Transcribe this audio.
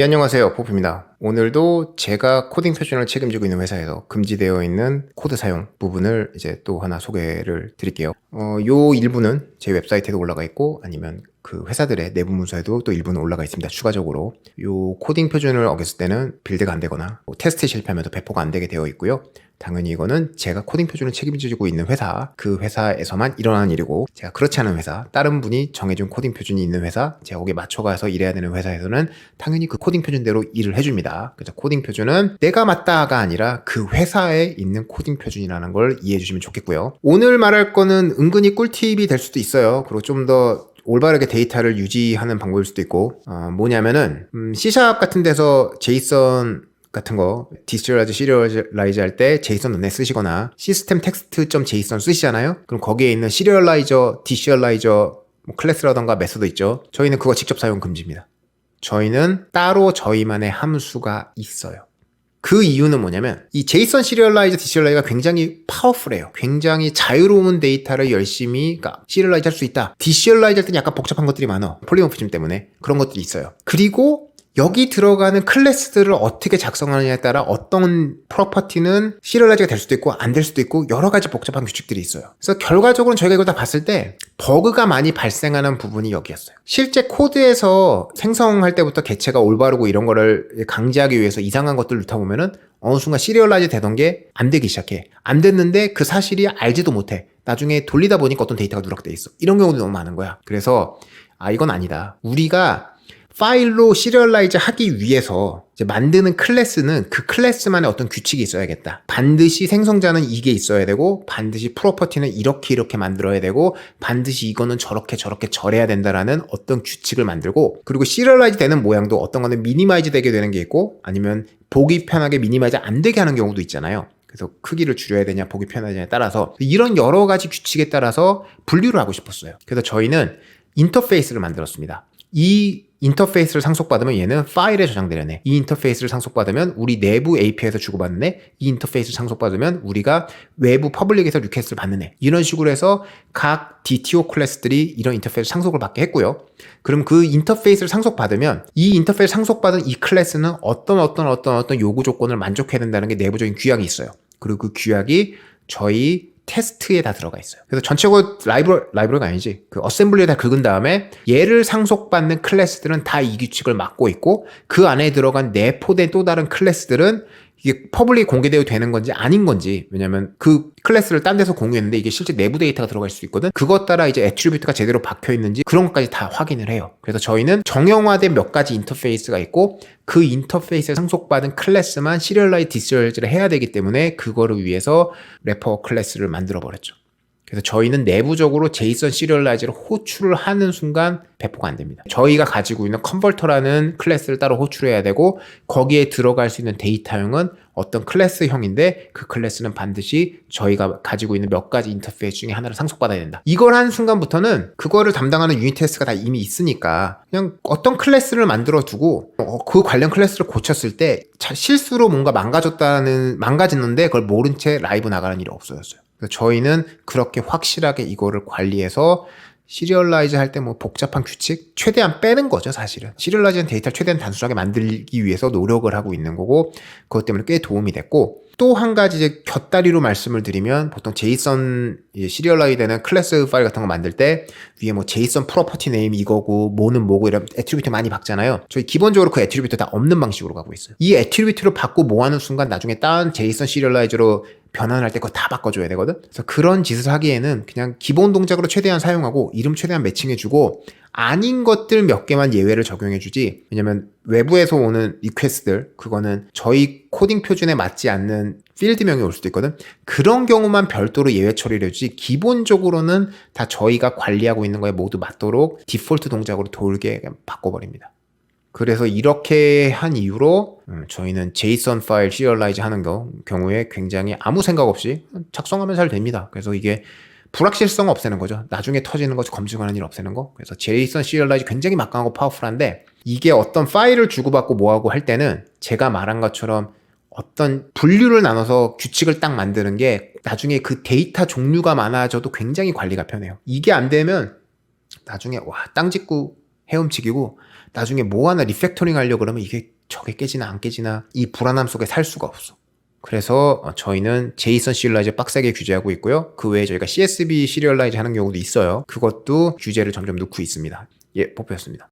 예, 안녕하세요. 포프입니다. 오늘도 제가 코딩 표준을 책임지고 있는 회사에서 금지되어 있는 코드 사용 부분을 이제 또 하나 소개를 드릴게요. 어, 요 일부는 제 웹사이트에도 올라가 있고 아니면 그 회사들의 내부 문서에도 또 일부는 올라가 있습니다. 추가적으로. 요 코딩 표준을 어겼을 때는 빌드가 안 되거나 뭐 테스트 실패하면 배포가 안 되게 되어 있고요. 당연히 이거는 제가 코딩 표준을 책임지고 있는 회사, 그 회사에서만 일어나는 일이고, 제가 그렇지 않은 회사, 다른 분이 정해준 코딩 표준이 있는 회사, 제가 거기에 맞춰가서 일해야 되는 회사에서는 당연히 그 코딩 표준대로 일을 해줍니다. 그래서 코딩 표준은 내가 맞다가 아니라 그 회사에 있는 코딩 표준이라는 걸 이해해 주시면 좋겠고요. 오늘 말할 거는 은근히 꿀팁이 될 수도 있어요. 그리고 좀 더 올바르게 데이터를 유지하는 방법일 수도 있고 어, 뭐냐면은 음, C샵 같은 데서 제이슨 같은 거 디스트라이즈 시리얼라이즈 할 때 제이슨 넌에 쓰시거나 시스템 텍스트.json 쓰시잖아요. 그럼 거기에 있는 시리얼라이저, 디시얼라이저 뭐 클래스라던가 메소드 있죠. 저희는 그거 직접 사용 금지입니다. 저희는 따로 저희만의 함수가 있어요. 그 이유는 뭐냐면 이 제이슨 시리얼라이저 디시얼라이즈가 굉장히 파워풀해요. 굉장히 자유로운 데이터를 열심히 그러니까 시리얼라이즈 할 수 있다. 디시얼라이즈 할 때는 약간 복잡한 것들이 많아. 폴리모피즘 때문에 그런 것들이 있어요. 그리고 여기 들어가는 클래스들을 어떻게 작성하느냐에 따라 어떤 프로퍼티는 시리얼라이즈가 될 수도 있고 안 될 수도 있고 여러 가지 복잡한 규칙들이 있어요. 그래서 결과적으로 저희가 이걸 다 봤을 때 버그가 많이 발생하는 부분이 여기였어요. 실제 코드에서 생성할 때부터 개체가 올바르고 이런 거를 강제하기 위해서 이상한 것들을 넣다 보면은 어느 순간 시리얼라이즈 되던 게 안 되기 시작해. 안 됐는데 그 사실이 알지도 못해. 나중에 돌리다 보니까 어떤 데이터가 누락돼 있어. 이런 경우도 너무 많은 거야. 그래서 아 이건 아니다. 우리가 파일로 시리얼라이즈 하기 위해서 만드는 클래스는 그 클래스만의 어떤 규칙이 있어야겠다. 반드시 생성자는 이게 있어야 되고 반드시 프로퍼티는 이렇게 이렇게 만들어야 되고 반드시 이거는 저렇게 저렇게 절해야 된다라는 어떤 규칙을 만들고 그리고 시리얼라이즈 되는 모양도 어떤 거는 미니마이즈 되게 되는 게 있고 아니면 보기 편하게 미니마이즈 안 되게 하는 경우도 있잖아요. 그래서 크기를 줄여야 되냐 보기 편하냐에 따라서 이런 여러 가지 규칙에 따라서 분류를 하고 싶었어요. 그래서 저희는 인터페이스를 만들었습니다. 이 인터페이스를 상속받으면 얘는 파일에 저장되려네. 이 인터페이스를 상속받으면 우리 내부 API에서 주고받는 애. 이 인터페이스를 상속받으면 우리가 외부 퍼블릭에서 리퀘스트를 받는 애. 이런 식으로 해서 각 DTO 클래스들이 이런 인터페이스 상속을 받게 했고요. 그럼 그 인터페이스를 상속받으면 이 인터페이스 상속받은 이 클래스는 어떤 어떤 어떤 어떤 요구 조건을 만족해야 된다는 게 내부적인 규약이 있어요. 그리고 그 규약이 저희 테스트에 다 들어가 있어요. 그래서 전체적으로 라이브러, 라이브러가 아니지. 그 어셈블리에 다 긁은 다음에 얘를 상속받는 클래스들은 다 이 규칙을 맡고 있고 그 안에 들어간 내포된 또 다른 클래스들은 이게 퍼블릭 공개되어 되는 건지 아닌 건지 왜냐면 그 클래스를 딴 데서 공유했는데 이게 실제 내부 데이터가 들어갈 수 있거든? 그것 따라 이제 애트리뷰트가 제대로 박혀 있는지 그런 것까지 다 확인을 해요. 그래서 저희는 정형화된 몇 가지 인터페이스가 있고 그 인터페이스에 상속받은 클래스만 시리얼라이즈 디스얼즈를 해야 되기 때문에 그거를 위해서 래퍼 클래스를 만들어 버렸죠 그래서 저희는 내부적으로 제이슨 시리얼라이즈를 호출을 하는 순간 배포가 안 됩니다. 저희가 가지고 있는 컨버터라는 클래스를 따로 호출해야 되고 거기에 들어갈 수 있는 데이터형은 어떤 클래스형인데 그 클래스는 반드시 저희가 가지고 있는 몇 가지 인터페이스 중에 하나를 상속받아야 된다. 이걸 한 순간부터는 그거를 담당하는 유닛 테스트가 다 이미 있으니까 그냥 어떤 클래스를 만들어 두고 어, 그 관련 클래스를 고쳤을 때 실수로 뭔가 망가졌다는 망가졌는데 그걸 모른 채 라이브 나가는 일이 없어졌어요. 저희는 그렇게 확실하게 이거를 관리해서 시리얼라이즈 할 때 뭐 복잡한 규칙 최대한 빼는 거죠 사실은. 시리얼라이즈한 데이터를 최대한 단순하게 만들기 위해서 노력을 하고 있는 거고 그것 때문에 꽤 도움이 됐고 또 한 가지 이제 곁다리로 말씀을 드리면 보통 제이슨 시리얼라이즈 되는 클래스 파일 같은 거 만들 때 위에 뭐 제이슨 프로퍼티 네임 이거고 뭐는 뭐고 이런 애트리뷰트 많이 박잖아요. 저희 기본적으로 그 애트리뷰트 다 없는 방식으로 가고 있어요. 이 애트리뷰트를 받고 뭐 하는 순간 나중에 다운 제이슨 시리얼라이즈로 변환할 때 그거 다 바꿔줘야 되거든. 그래서 그런 짓을 하기에는 그냥 기본 동작으로 최대한 사용하고 이름 최대한 매칭해주고 아닌 것들 몇 개만 예외를 적용해주지. 왜냐면 외부에서 오는 리퀘스트들 그거는 저희 코딩 표준에 맞지 않는 필드명이 올 수도 있거든. 그런 경우만 별도로 예외 처리를 해주지. 기본적으로는 다 저희가 관리하고 있는 거에 모두 맞도록 디폴트 동작으로 돌게 바꿔버립니다. 그래서 이렇게 한 이후로 음, 저희는 제이슨 파일 시리얼라이즈 하는 경우에 굉장히 아무 생각 없이 작성하면 잘 됩니다. 그래서 이게 불확실성 없애는 거죠. 나중에 터지는 거 검증하는 일 없애는 거. 그래서 제이슨 시리얼라이즈 굉장히 막강하고 파워풀한데 이게 어떤 파일을 주고받고 뭐하고 할 때는 제가 말한 것처럼 어떤 분류를 나눠서 규칙을 딱 만드는 게 나중에 그 데이터 종류가 많아져도 굉장히 관리가 편해요. 이게 안 되면 나중에 와 땅 짓고 헤엄치기고 나중에 뭐 하나 리팩토링 하려고 그러면 이게 저게 깨지나 안 깨지나 이 불안함 속에 살 수가 없어. 그래서 어, 저희는 제이선 시리얼라이즈 빡세게 규제하고 있고요. 그 외에 저희가 CSV 시리얼라이즈 하는 경우도 있어요. 그것도 규제를 점점 넣고 있습니다. 예, 뽀뽀였습니다.